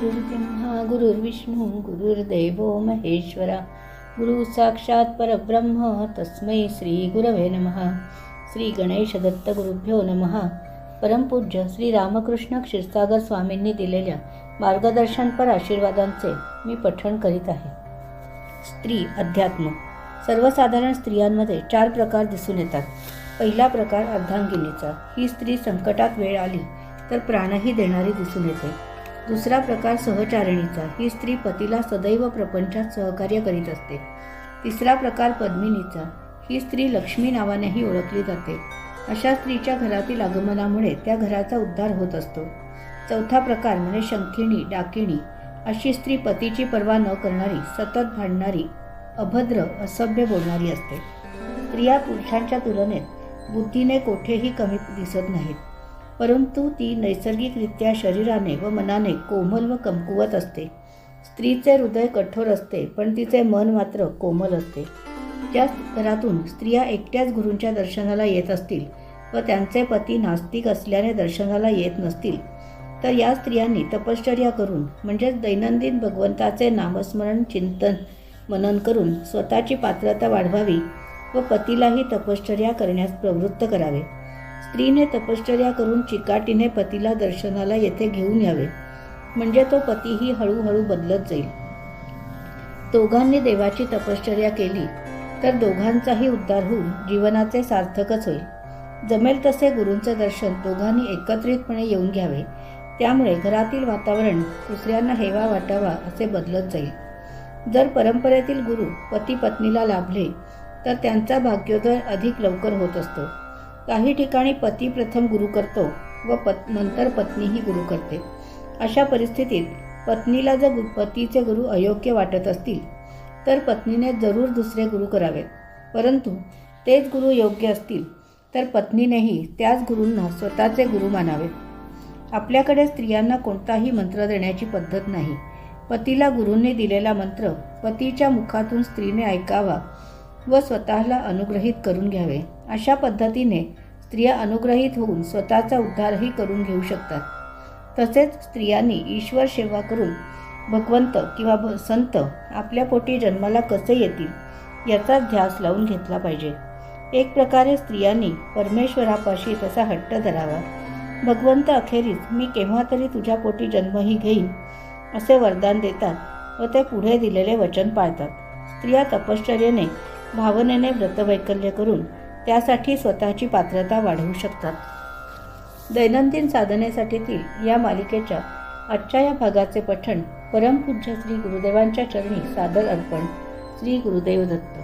गुरुर्ब्रह्मा गुरुर्विष्णू गुरुर्देवो महेश्वरा। गुरु साक्षात परब्रह्म तस्मै श्री गुरवे नमः। श्री गणेश दत्त गुरुभ्यो नमः। परमपूज्य श्री रामकृष्ण क्षीरसागर स्वामींनी दिलेल्या मार्गदर्शनपर आशीर्वादांचे मी पठण करीत आहे. स्त्री अध्यात्म. सर्वसाधारण स्त्रियांमध्ये चार प्रकार दिसून येतात. पहिला प्रकार अर्धांगिनीचा. ही स्त्री संकटात वेळ आली तर प्राणही देणारी दिसून येते. दुसरा प्रकार सहचारिणीचा. ही स्त्री पतीला सदैव प्रपंचात सहकार्य करीत असते. तिसरा प्रकार पद्मिनीचा. ही स्त्री लक्ष्मी नावानेही ओळखली जाते. अशा स्त्रीच्या घरातील आगमनामुळे त्या घराचा उद्धार होत असतो. चौथा प्रकार म्हणजे शंखिणी डाकिणी. अशी स्त्री पतीची पर्वा न करणारी सतत भांडणारी अभद्र असभ्य बोलणारी असते. स्त्रिया पुरुषांच्या तुलनेत बुद्धीने कोठेही कमी दिसत नाहीत. परंतु ती नैसर्गिकरित्या शरीराने व मनाने कोमल व कमकुवत असते. स्त्रीचे हृदय कठोर असते पण तिचे मन मात्र कोमल असते. ज्या घरातून स्त्रिया एकट्याच गुरूंच्या दर्शनाला येत असतील व त्यांचे पती नास्तिक असल्याने दर्शनाला येत नसतील. तर या स्त्रियांनी तपश्चर्या करून म्हणजेच दैनंदिन भगवंताचे नामस्मरण चिंतन मनन करून स्वतःची पात्रता वाढवावी व पतीलाही तपश्चर्या करण्यास प्रवृत्त करावे. स्त्रीने तपश्चर्या करून चिकाटीने पतीला दर्शनाला येथे घेऊन यावे. म्हणजे तो पतीही हळूहळू बदलत जाईल. दोघांनी देवाची तपश्चर्या केली तर दोघांचाही उद्धार होऊन जीवनाचे सार्थकच होईल. जमेल तसे गुरूंचे दर्शन दोघांनी एकत्रितपणे येऊन घ्यावे. त्यामुळे घरातील वातावरण दुसऱ्यांना हेवा वाटावा असे बदलत जाईल. जर परंपरेतील गुरु पती पत्नीला लाभले तर त्यांचा भाग्योदय अधिक लवकर होत असतो. काही ठिकाणी पती प्रथम गुरु करतो व पत नंतर पत्नीही गुरु करते. अशा परिस्थितीत पत्नीला जर गु- पतीचे गुरु अयोग्य वाटत असतील तर पत्नीने जरूर दुसरे गुरु करावेत. परंतु तेच गुरु योग्य असतील तर पत्नीनेही त्याच गुरूंना स्वतःचे गुरु मानावेत. आपल्याकडे स्त्रियांना कोणताही मंत्र देण्याची पद्धत नाही. पतीला गुरूंनी दिलेला मंत्र पतीच्या मुखातून स्त्रीने ऐकावा व स्वतःला अनुग्रहित करून घ्यावे अशा पद्धतीने स्त्रिया अनुग्रहित होऊन स्वतःचा उद्धारही करून घेऊ शकतात. तसेच स्त्रियांनी ईश्वर सेवा करून भगवंत किंवा भ- संत आपल्या पोटी जन्माला कसे येतील याचा ध्यास लावून घेतला पाहिजे. एक प्रकारे स्त्रियांनी परमेश्वरापाशी तसा हट्ट धरावा. भगवंत अखेरीस मी केव्हा तरी तुझ्या पोटी जन्मही घेईन असे वरदान देतात व ते पुढे दिलेले वचन पाळतात. स्त्रिया तपश्चर्याने भावनेने व्रतवैकल्य करून त्यासाठी स्वतःची पात्रता वाढवू शकतात. दैनंदिन साधनेसाठीतील या मालिकेच्या आजच्या या भागाचे पठण परमपूज्य श्री गुरुदेवांच्या चरणी सादर अर्पण श्री गुरुदेव दत्त.